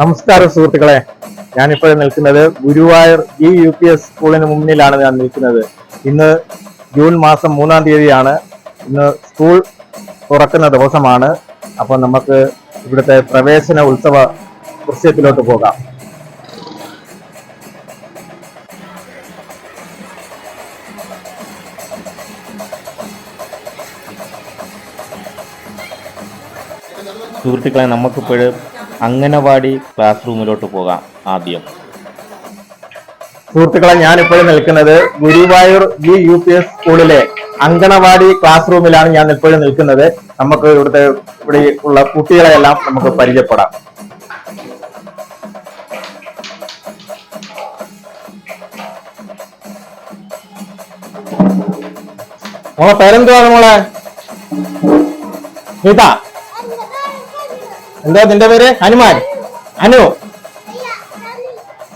നമസ്കാരം സുഹൃത്തുക്കളെ. ഞാനിപ്പോൾ നിൽക്കുന്നത് Guruvayur G U P S സ്കൂളിന് മുന്നിലാണ് ഞാൻ നിൽക്കുന്നത്. ഇന്ന് ജൂൺ മാസം മൂന്നാം തീയതിയാണ്. ഇന്ന് സ്കൂൾ തുറക്കുന്ന ദിവസമാണ്. അപ്പോൾ നമുക്ക് ഇവിടുത്തെ പ്രവേശന ഉത്സവ ദൃശ്യത്തിലോട്ട് പോകാം. സുഹൃത്തുക്കളെ നമുക്കിപ്പോഴും അംഗനവാടി ക്ലാസ് റൂമിലോട്ട് പോകാം ആദ്യം. സുഹൃത്തുക്കളെ ഞാനിപ്പോൾ നിൽക്കുന്നത് Guruvayur B U P S സ്കൂളിലെ അങ്കണവാടി ക്ലാസ് റൂമിലാണ് ഞാൻ ഇപ്പോഴും നിൽക്കുന്നത്. നമുക്ക് ഇവിടുത്തെ ഇവിടെ ഉള്ള കുട്ടികളെയെല്ലാം നമുക്ക് പരിചയപ്പെടാം. മോളെ പേരെന്തുവാണ് മോളെ? ഗീത. എന്താ നിന്റെ പേര്? ഹനുമാൻ. അനു.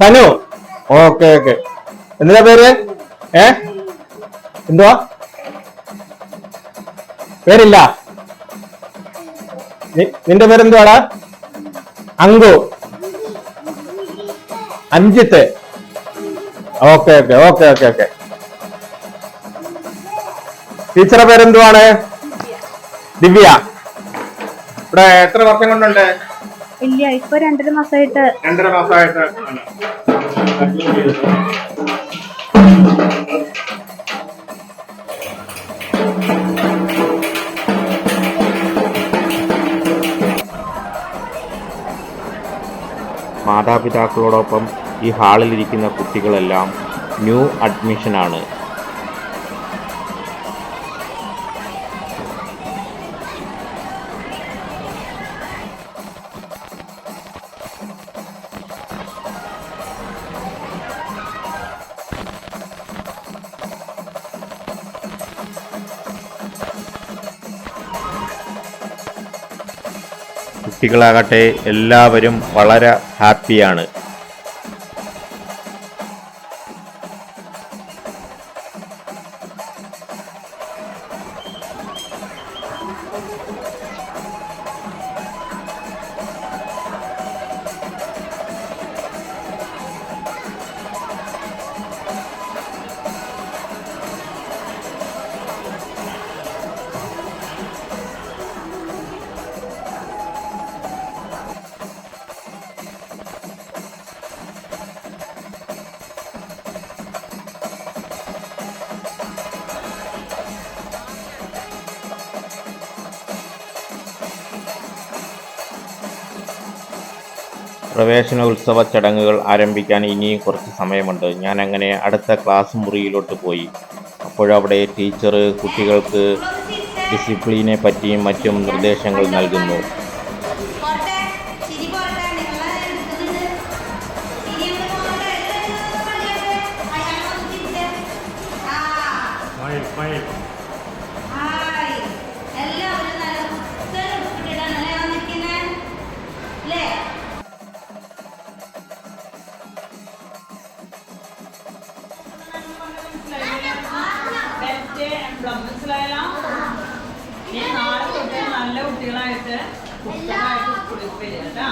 തനു. Okay okay. എന്താ പേര്? ഏ? എന്തുവാ? പേരില്ല. നിന്റെ പേരെന്തുവാടാ Anku. Anjith. Okay okay okay okay okay. ടീച്ചറെ പേരെന്തുവാണ് ദിവ്യ. ഇവിടെ എത്ര വർഷം കൊണ്ടുണ്ട്? ഇല്ല ഇപ്പൊ രണ്ടര മാസമായിട്ട് രണ്ടര മാസമായിട്ട് മാതാപിതാക്കളോടൊപ്പം ഈ ഹാളിലിരിക്കുന്ന കുട്ടികളെല്ലാം ന്യൂ അഡ്മിഷനാണ്. കുട്ടികളാകട്ടെ എല്ലാവരും വളരെ ഹാപ്പിയാണ്. പ്രവേശന ഉത്സവ ചടങ്ങുകൾ ആരംഭിക്കാൻ ഇനിയും കുറച്ച് സമയമുണ്ട്. ഞാൻ അങ്ങനെ അടുത്ത ക്ലാസ് മുറിയിലോട്ട് പോയി. അപ്പോഴവിടെ ടീച്ചർ കുട്ടികൾക്ക് ഡിസിപ്ലിനെ പറ്റിയും മറ്റും നിർദ്ദേശങ്ങൾ നൽകുന്നു. ബെസ്റ്റ് എംബ്ലം മനസ്സിലായാലോ ഇനി നാളെ തൊട്ട് നല്ല കുട്ടികളായിട്ട് പുസ്തകമായിട്ട് സ്കൂളിൽ വരിക കേട്ടോ.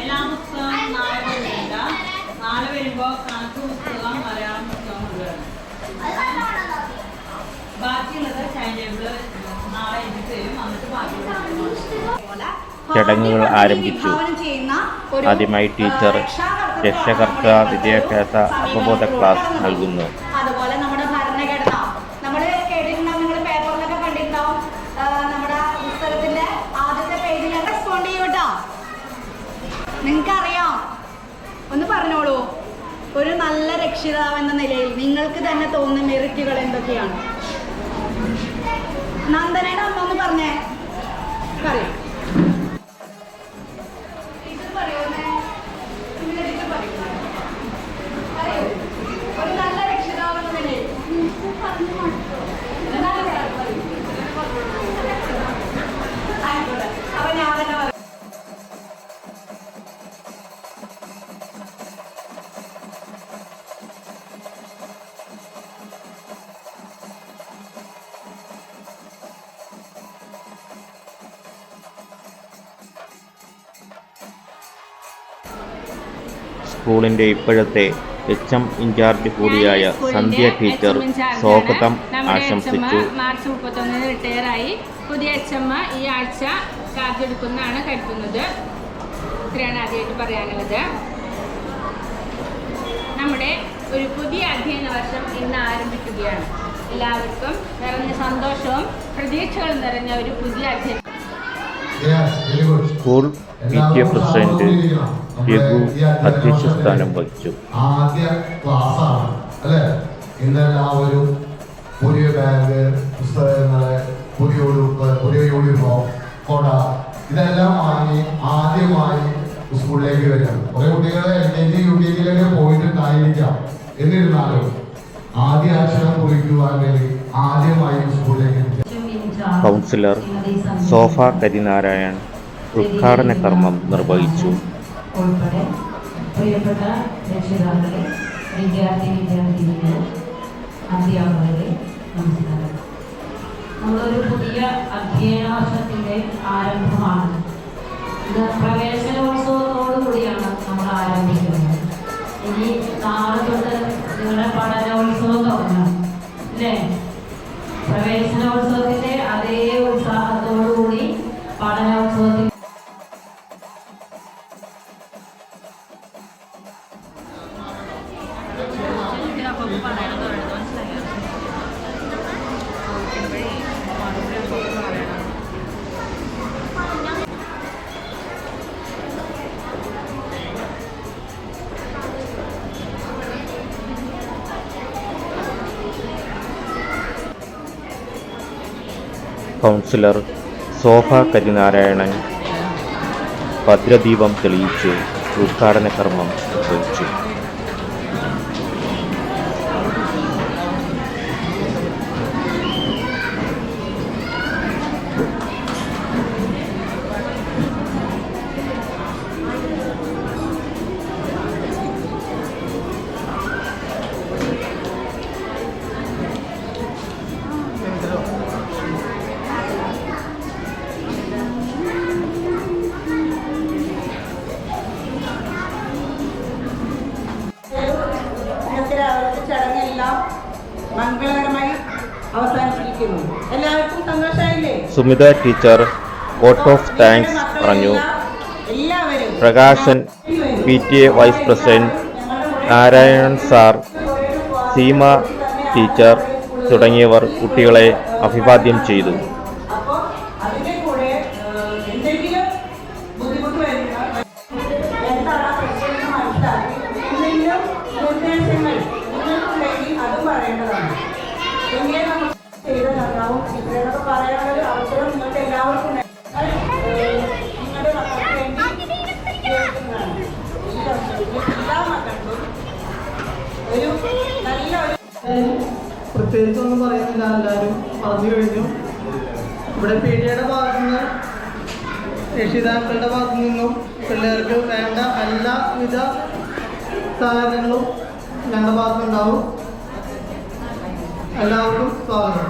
എല്ലാ പുസ്തകവും നാളെ വരില്ല നാളെ വരുമ്പോ കണക്ക് പുസ്തകം മലയാളം പുസ്തകം കൊണ്ടുവരണം. ബാക്കിയുള്ളത് ടൈം ടേബിൾ നാളെ എനിക്ക് തരും. എന്നിട്ട് ബാക്കി ചടങ്ങുകൾ ആരംഭിച്ചു. ആദ്യമായി ടീച്ചർ രക്ഷകർത്ത വിദ്യാഭ്യാസ അവബോധ ക്ലാസ് നൽകുന്നു. നല്ല രക്ഷിതാവ് എന്ന നിലയിൽ നിങ്ങൾക്ക് തന്നെ തോന്നുന്ന മെറിറ്റുകൾ എന്തൊക്കെയാണ്? നന്ദനയുടെ അമ്മ ഒന്ന് പറഞ്ഞേ. പറയൂ. സ്കൂളിന്റെ ഇപ്പോഴത്തെ എച്ച് എം ഇൻചാർജ് കൂടിയായ സന്ധ്യ ടീച്ചർ സ്വാഗതം ആശംസിച്ചു. മാർച്ച് മുപ്പത്തൊന്നിന് റിട്ടയർ ആയി പുതിയ എച്ച് എം ഈ ആഴ്ച ചാർജ് എടുക്കുന്നതാണ് കരുതുന്നത് ഇത്രയാണ് ആദ്യമായിട്ട് പറയാനുള്ളത്. നമ്മുടെ ഒരു പുതിയ അധ്യയന വർഷം ഇന്ന് ആരംഭിക്കുകയാണ്. എല്ലാവർക്കും നിറഞ്ഞ സന്തോഷവും പ്രതീക്ഷകളും നിറഞ്ഞ ഒരു പുതിയ അധ്യയന school P T A president Raghu അധ്യക്ഷ സ്ഥാനം വഹിച്ചു. ആദ്യ ക്ലാസ്സാണ് അല്ലേ? ഒരു പുതിയ ബാഗ് പുസ്തകങ്ങൾ പുതിയ ഉടുപ്പ് പുതിയ യൂണിഫോം കൊട ഇതെല്ലാം വാങ്ങി ആദ്യമായി സ്കൂളിലേക്ക് വരികയാണ് കുറെ കുട്ടികൾ L K G U K ജിയിലൊക്കെ പോയിട്ടുണ്ടായിരിക്കാം. എന്നിരുന്നാലും ആദ്യ അക്ഷരം കുറിക്കുവാൻ വേണ്ടി ആദ്യമായി സ്കൂളിലേക്ക് കൗൺസിലർ സോഫ കരിനാരായൺ ഉദ്ഘാടന കർമ്മം നിർവഹിച്ചു. ഉൾപ്പെടെ പ്രിയപ്പെട്ട രക്ഷിതാക്കളെ വിദ്യാർത്ഥി വിദ്യാർത്ഥിനികൾ അധ്യാപകരെ നമസ്കാരം. നമ്മളൊരു പുതിയ അധ്യയന വർഷത്തിന്റെ ആരംഭമാണ്. ഇത് പ്രവേശനോത്സവത്തോടുകൂടിയാണ് നമ്മൾ ആരംഭിക്കുന്നത്. ഇനി നാളെ തൊട്ട് നിങ്ങളുടെ പഠനോത്സവം തുടങ്ങണം അല്ലേ? പ്രവേശനോത്സവത്തിന്റെ കൗൺസിലർ സോഫ കരിനാരായണൻ ഭദ്രദീപം തെളിയിച്ച് ഉദ്ഘാടന കർമ്മം നിർവഹിച്ചു. Sumitha teacher vote of thanks പറഞ്ഞു. Prakashan P T A vice president Narayanan sir Seema teacher തുടങ്ങിയവർ കുട്ടികളെ അഭിവാദ്യം ചെയ്തു. പ്രത്യേകിച്ചൊന്നും പറയുന്നില്ല എല്ലാവരും പറഞ്ഞു കഴിഞ്ഞു. ഇവിടെ പി ഡിയുടെ ഭാഗത്തു നിന്ന് രക്ഷിതാക്കളുടെ ഭാഗത്തു നിന്നും പിള്ളേർക്ക് വേണ്ട എല്ലാവിധ സഹകരണങ്ങളും ഞങ്ങളുടെ ഭാഗത്തുണ്ടാവും എല്ലാവർക്കും സ്വാഗതം.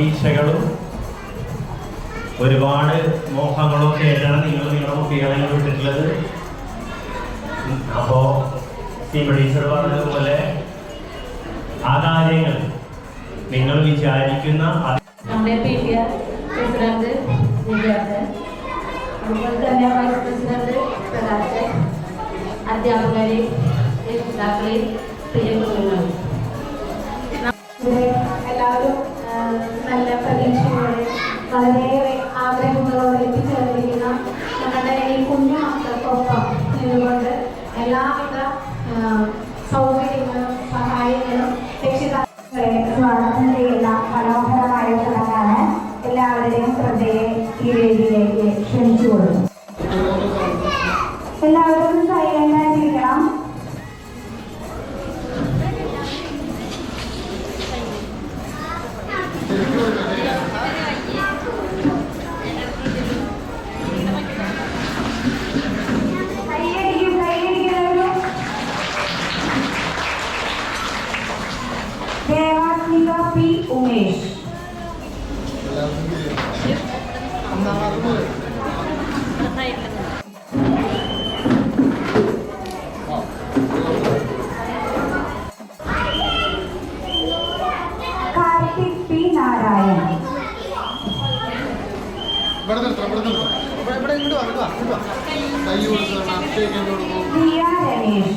പ്രതീക്ഷകളും ഒരുപാട് മോഹങ്ങളും ഒക്കെയാണ് നിങ്ങൾ നിങ്ങളുടെ കുട്ടികളെ വിട്ടിട്ടുള്ളത്. അപ്പോ ടീച്ചർ പറഞ്ഞതുപോലെ ആ കാര്യങ്ങൾ നിങ്ങൾ വിചാരിക്കുന്ന അത് നമ്മുടെ പി ടി ആർ പ്രസിഡന്റ് വിദ്യാർത്ഥൻ അതുപോലെ തന്നെ വൈസ് പ്രസിഡന്റ് പ്രകാശൻ അധ്യാപകരെ രക്ഷിതാക്കളെ പ്രിയ കുഞ്ഞുങ്ങൾ എല്ലാവരും നല്ല പ്രതീക്ഷയോടെ വളരെയേറെ ആഗ്രഹങ്ങളോടെ എത്തിച്ചേർന്നിരിക്കുന്ന നമ്മുടെ ഈ കുഞ്ഞു മക്കൾക്കൊപ്പം നിന്നുകൊണ്ട് എല്ലാവിധ സൗകര്യങ്ങളും കൈ കൊടുക്കണം അഭിഷേകം കൊടുക്കും ദിയ രമേശ്.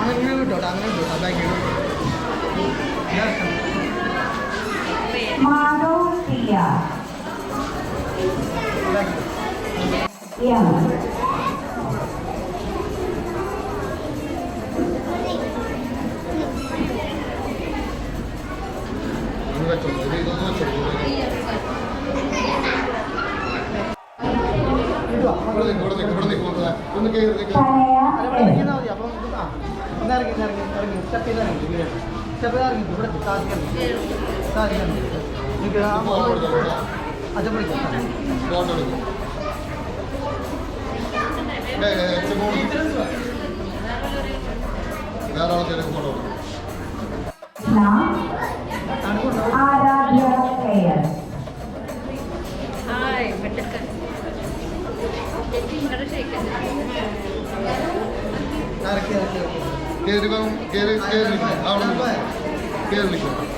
അങ്ങനെ കിട്ടോട്ടെ അങ്ങനെ കിട്ടോട്ടെ അതാ മാധവ് കൊടുക്കാം അത് പിടിക്കാം ആരാധ്യ കെയർ ഹായ് മിടുക്കൻ ചേച്ചിയുടെ ഷേക്കൻ ഇറക്കി ഇറക്കി ഇറക്കി കയറി വാ, കയറി കയറി നിൽക്കും അവിടെ കേറി കയറി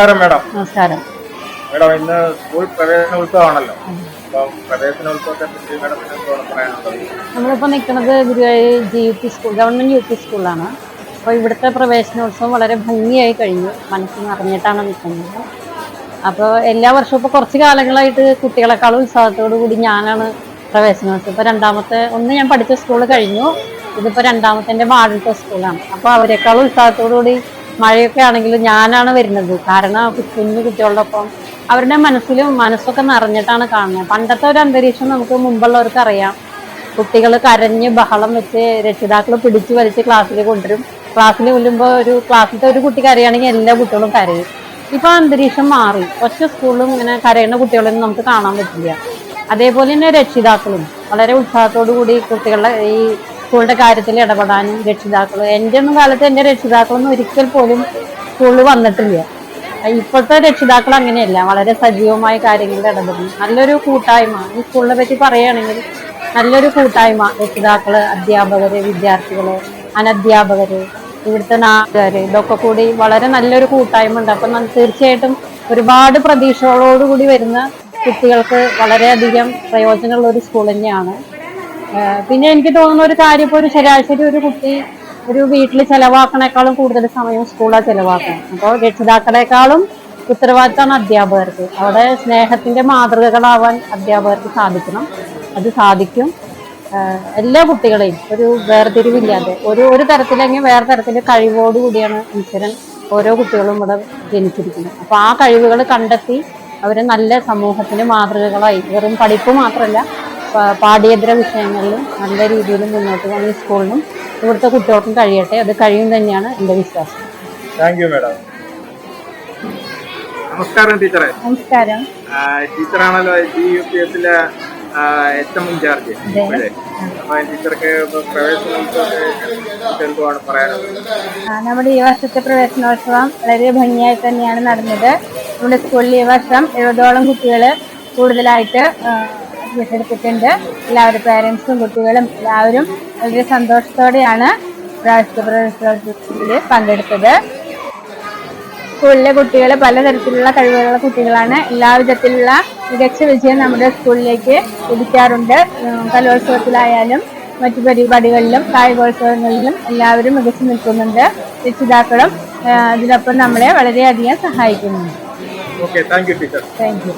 നമസ്കാരം മേഡം. നമസ്കാരം. മേഡം ഇന്ന് സ്കൂൾ പ്രവേശനോത്സവമാണല്ലോ ഉത്സവമാണല്ലോ. നമ്മളിപ്പോ നമ്മളിപ്പോൾ നിൽക്കുന്നത് Guruvayur G U P school government U P സ്കൂളാണ് അപ്പോൾ ഇവിടുത്തെ പ്രവേശനോത്സവം വളരെ ഭംഗിയായി കഴിഞ്ഞു. മനസ്സിൽ നിറഞ്ഞിട്ടാണ് നിൽക്കുന്നത്. അപ്പോൾ എല്ലാ വർഷവും ഇപ്പോൾ കുറച്ച് കാലങ്ങളായിട്ട് കുട്ടികളെക്കാളും ഉത്സാഹത്തോടു കൂടി ഞാനാണ് പ്രവേശനോത്സവം. ഇപ്പോൾ രണ്ടാമത്തെ ഒന്ന് ഞാൻ പഠിച്ച സ്കൂൾ കഴിഞ്ഞു. ഇതിപ്പോൾ രണ്ടാമത്തെ എന്റെ മാടത്തെ സ്കൂളാണ്. അപ്പോൾ അവരെക്കാളും ഉത്സാഹത്തോടു കൂടി മഴയൊക്കെ ആണെങ്കിൽ ഞാനാണ് വരുന്നത്. കാരണം കുഞ്ഞു കുട്ടികളുടെ അവരുടെ മനസ്സിലും മനസ്സൊക്കെ നിറഞ്ഞിട്ടാണ് കാണുന്നത്. പണ്ടത്തെ ഒരു അന്തരീക്ഷം നമുക്ക് മുമ്പുള്ളവർക്ക് അറിയാം. കുട്ടികൾ കരഞ്ഞ് ബഹളം വെച്ച് രക്ഷിതാക്കൾ പിടിച്ചു വലിച്ച് ക്ലാസ്സിൽ കൊണ്ടുവരും. ക്ലാസ്സിൽ കൊല്ലുമ്പോൾ ഒരു ക്ലാസ്സിലത്തെ ഒരു കുട്ടി കരയുകയാണെങ്കിൽ എല്ലാ കുട്ടികളും കരയും. ഇപ്പോൾ അന്തരീക്ഷം മാറി. ഒറ്റ സ്കൂളിലും ഇങ്ങനെ കരയുന്ന കുട്ടികളൊന്നും നമുക്ക് കാണാൻ പറ്റില്ല. അതേപോലെ തന്നെ രക്ഷിതാക്കളും വളരെ ഉത്സാഹത്തോടു കൂടി കുട്ടികളുടെ ഈ സ്കൂളിന്റെ കാര്യത്തിൽ ഇടപെടാനും രക്ഷിതാക്കൾ എന്റെ ഒന്നും കാലത്ത് എന്റെ രക്ഷിതാക്കളൊന്നും ഒരിക്കൽ പോലും സ്കൂളിൽ വന്നിട്ടില്ല. ഇപ്പോഴത്തെ രക്ഷിതാക്കൾ അങ്ങനെയല്ല. വളരെ സജീവമായ കാര്യങ്ങളിൽ ഇടപെടും നല്ലൊരു കൂട്ടായ്മ. ഈ സ്കൂളിനെ പറ്റി പറയുകയാണെങ്കിൽ നല്ലൊരു കൂട്ടായ്മ. രക്ഷിതാക്കൾ അധ്യാപകര് വിദ്യാർത്ഥികൾ അനധ്യാപകര് ഇവിടുത്തെ നാട്ടുകാര് ഇതൊക്കെ കൂടി വളരെ നല്ലൊരു കൂട്ടായ്മ ഉണ്ട്. അപ്പം തീർച്ചയായിട്ടും ഒരുപാട് പ്രതീക്ഷകളോടുകൂടി വരുന്ന കുട്ടികൾക്ക് വളരെയധികം പ്രയോജനമുള്ള ഒരു സ്കൂൾ തന്നെയാണ്. പിന്നെ എനിക്ക് തോന്നുന്ന ഒരു കാര്യം ഇപ്പോൾ ഒരു ശരാശരി ഒരു കുട്ടി ഒരു വീട്ടിൽ ചെലവാക്കണേക്കാളും കൂടുതൽ സമയം സ്കൂളാണ് ചെലവാക്കണം. അപ്പോൾ രക്ഷിതാക്കളെക്കാളും ഉത്തരവാദിത്തമാണ് അധ്യാപകർക്ക്. അവിടെ സ്നേഹത്തിന്റെ മാതൃകകളാവാൻ അധ്യാപകർക്ക് സാധിക്കണം. അത് സാധിക്കും. എല്ലാ കുട്ടികളെയും ഒരു വേർതിരിവില്ലാതെ ഒരു ഒരു തരത്തിലെങ്കിൽ വേറെ തരത്തിൽ കഴിവോടുകൂടിയാണ് ഈശ്വരൻ ഓരോ കുട്ടികളും ഇവിടെ ജനിച്ചിരിക്കുന്നത്. അപ്പോൾ ആ കഴിവുകൾ കണ്ടെത്തി അവരെ നല്ല സമൂഹത്തിന് മാതൃകകളായി. വെറും പഠിപ്പ് മാത്രമല്ല പാഠ്യേതര വിഷയങ്ങളിലും നല്ല രീതിയിൽ മുന്നോട്ട് പോകുന്ന സ്കൂളിനും ഇവിടുത്തെ കുട്ടികൾക്കും കഴിയട്ടെ. അത് കഴിയും തന്നെയാണ് എന്റെ വിശ്വാസം. താങ്ക് യു മാഡം നമസ്കാരം ടീച്ചറെ. നമസ്കാരം. ടീച്ചറാണല്ലോ ജി യു പി എസിലെ എച്ച് എം ഇൻചാർജ് അപ്പൊ ടീച്ചർക്ക് പ്രവേശനോത്സവത്തെ എന്തുവാണ് പറയാനുള്ളത്. നമ്മുടെ ഈ വർഷത്തെ പ്രവേശനോത്സവം വളരെ ഭംഗിയായി തന്നെയാണ് നടന്നത്. നമ്മുടെ സ്കൂളിൽ ഈ വർഷം എഴുപതോളം കുട്ടികൾ കൂടുതലായിട്ട് അഡ്മിഷൻ എടുത്തിട്ടുണ്ട്. എല്ലാവരും പേരൻസും കുട്ടികളും എല്ലാവരും വളരെ സന്തോഷത്തോടെയാണ് പ്രാവശ്യത്തെ പ്രവേശനോത്സവത്തിൽ പങ്കെടുത്തത്. സ്കൂളിലെ കുട്ടികൾ പലതരത്തിലുള്ള കഴിവുകളുള്ള കുട്ടികളാണ്. എല്ലാവിധത്തിലുള്ള മികച്ച വിജയം നമ്മുടെ സ്കൂളിലേക്ക് ലഭിക്കാറുണ്ട്. കലോത്സവത്തിലായാലും മറ്റു പരിപാടികളിലും കായികോത്സവങ്ങളിലും എല്ലാവരും മികച്ചു നിൽക്കുന്നുണ്ട്. രക്ഷിതാക്കളും അതിനൊപ്പം ഇതിനൊപ്പം നമ്മളെ വളരെയധികം സഹായിക്കുന്നുണ്ട്. Okay thank you teacher thank you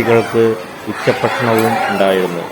കുട്ടികൾക്ക് ഉച്ചഭക്ഷണവും ഉണ്ടായിരുന്നു.